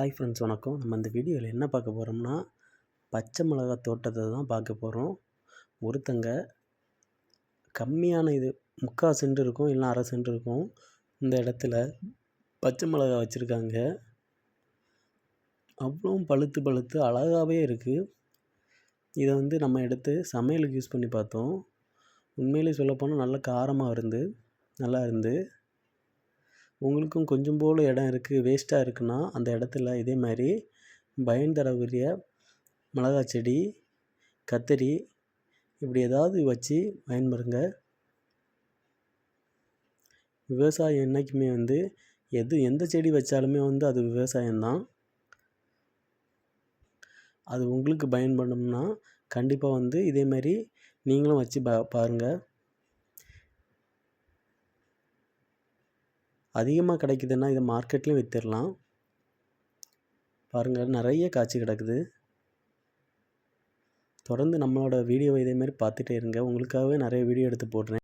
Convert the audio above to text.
Hi friends வணக்கம். நம்ம இந்த வீடியோவில் என்ன பார்க்க போகிறோம்னா பச்சை மிளகா தோட்டத்தை தான் பார்க்க போகிறோம் ஒருத்தங்க கம்மியான இது முக்கால் சென்ட் இருக்கும் இல்லை அரை சென்ட் இருக்கும். இந்த இடத்துல பச்சை மிளகா வச்சுருக்காங்க. அவ்வளோ பழுத்து பழுத்து அழகாகவே இருக்குது இதை வந்து நம்ம எடுத்து சமையலுக்கு யூஸ் பண்ணி பார்த்தோம். உண்மையிலே சொல்லப்போனால் நல்ல காரமாக இருந்து நல்லா இருந்து. உங்களுக்கும் கொஞ்சம் போல் இடம் இருக்குது வேஸ்ட்டாக இருக்குன்னா அந்த இடத்துல இதே மாதிரி பயன் தரக்கூடிய மிளகா செடி கத்தரி இப்படி ஏதாவது வச்சு பயன்படுங்க. விவசாயம் என்றைக்குமே வந்து எது எந்த செடி வச்சாலுமே வந்து அது விவசாயம்தான். அது உங்களுக்கு பயன்படணும்னா கண்டிப்பாக வந்து இதேமாரி நீங்களும் வச்சு பா பாருங்கள் அதிகமாக கிடைக்குதுன்னா இதை மார்க்கெட்லேயும் விற்றுடலாம் பாருங்கள் நிறைய காய்ச்சி கிடக்குது. தொடர்ந்து நம்மளோட வீடியோவை இதேமாரி பார்த்துட்டே இருங்க. உங்களுக்காகவே நிறைய வீடியோ எடுத்து போடுறேன்.